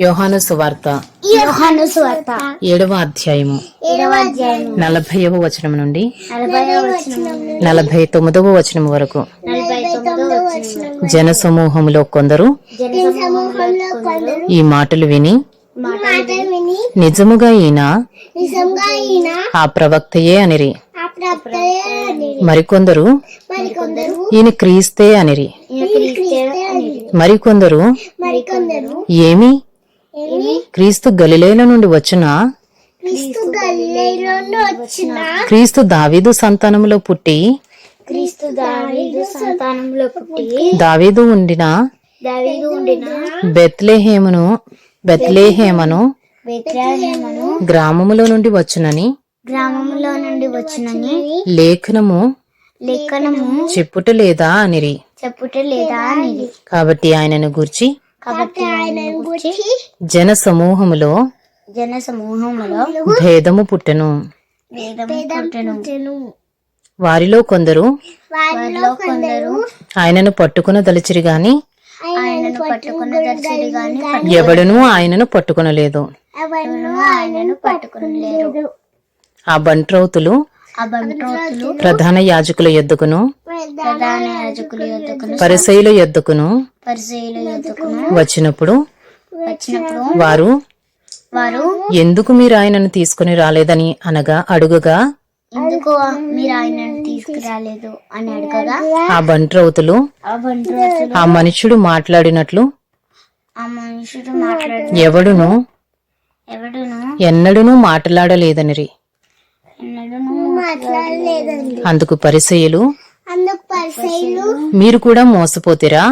యోహాను సువార్త. యోహాను సువార్త. ఏడవ అధ్యాయము. ఏడవ అధ్యాయం నలభైవ వచనం నుండి నలభై తొమ్మిదవ వచనం వరకు. జన సమూహంలో కొందరు ఈ మాటలు విని నిజముగా ఈయన ఆ ప్రవక్తయే అనిరి. మరికొందరు ఈయన క్రీస్తే అనిరి. మరికొందరు ఏమి? క్రీస్తు గలిలేల నుండి వచ్చిన క్రీస్తు గలిలయలో వచ్చిన క్రీస్తు దావీదు సంతానములో పుట్టి క్రీస్తు దావీదు సంతానంలో పుట్టి దావీదు ఉండిన దావీదు ఉండిన బెత్లేహేమును బెత్లేహేమను గ్రామములో నుండి వచ్చునని గ్రామంలో నుండి వచ్చినని లేఖనము లేఖనము చెప్పుట లేదా అనిరి. చెప్పుట లేదా అని కాబట్టి ఆయనను గూర్చి కాబట్టి గురించి జన సమూహములో జన సమూహములో భేదము పుట్టెను. వారిలో కొందరు వారిలో కొందరు ఆయనను పట్టుకున దలిచిరి గాని ఆయనను పట్టుకున్న దర్శిని గాని ఎవడునూ ఆయనను పట్టుకొనలేదు. ఆయనను పట్టుకునలేరు ఆ బంట్రౌతులు ప్రధాన యాజకుల యొద్దకును ప్రధాన యాజకుల యొద్దకును పరిసయుల యొద్దకును వచ్చినప్పుడు వారు వారు ఎందుకు మీరు ఆయనను తీసుకుని రాలేదని అనగా అడుగుగా ఎందుకు మీరు ఆయనను తీసుకురాలేదు అని అడగగా ఆ బంట్రౌతులు ఆ మనుష్యుడు మాట్లాడినట్లు ఆ మనుషుడు మాట్లాడు ఎవడును ఎవడును ఎన్నడూనూ మాట్లాడలేదనిరి. అందుకు పరిచయులు మీరు కూడా మోసపోతిరా?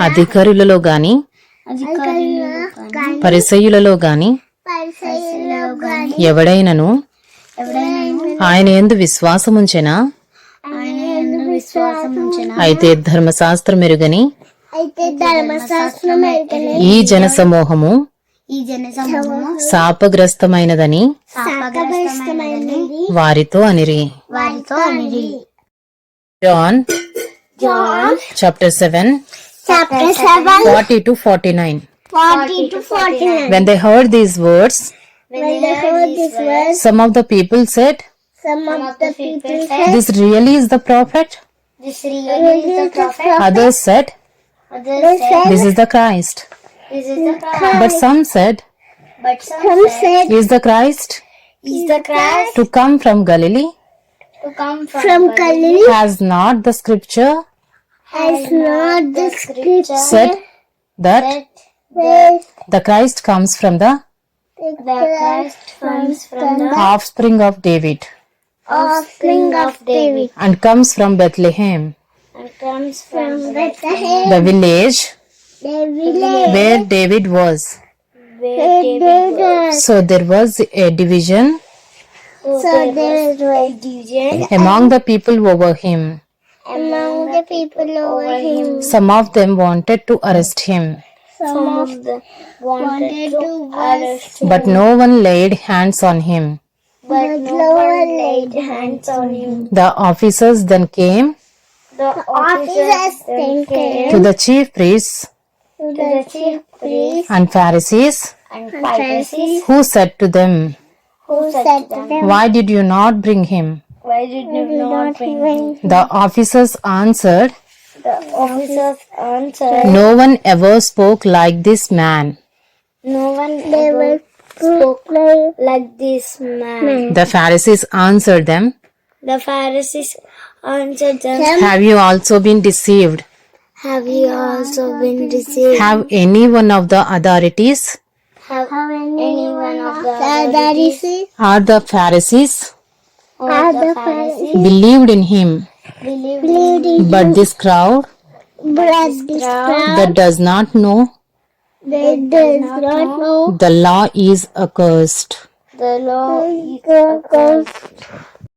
అధికారులలో గాని పరిసయులలో గాని ఎవడైనను ఎవడైనా ఆయన ఎందు విశ్వాసముంచెనా? అయితే ధర్మశాస్త్రం మెరుగని ఈ జన సమూహము శాపగ్రస్తమైనదని శాపగ్రస్తమైనది. వారితో అనిరి. John John. Chapter 7. Chapter 7. 40 to 49. 40 to 49. When they heard these words, when they heard these words, some of the people said, some of the people said, this really is the prophet. This really is the prophet. Others said, others said, this is the Christ. This is the Christ. But some said, but some said, is the Christ. Is the Christ to come from Galilee? To come from, from Galilee? Has not the scripture has not the scripture said that that the Christ comes from the the Christ comes from the offspring of David. offspring of David. And comes from Bethlehem, and comes from Bethlehem, the village the village where David was. where David was. So there was a division So there was a division among the people over him. among the people over him. Some of them wanted to arrest him, Some of them wanted to arrest him, but no one laid hands on him. but no one laid hands on him. The officers then came The officers then came to the chief priests to the chief priests and Pharisees, and Pharisees, who said to them, who said to them, Why did you not bring him? Why did you not bring him? The officers answered, The officers answered, No one ever spoke like this man. No one ever spoke like this man. The Pharisees answered them, The Pharisees answered them, Have you also been deceived? Have you also been deceived? Have any one of the authorities Have any one of the authorities or the Pharisees or the Pharisees believed in him? believed in But this crowd but this crowd that does not know that does not know the law is accursed. the law is accursed.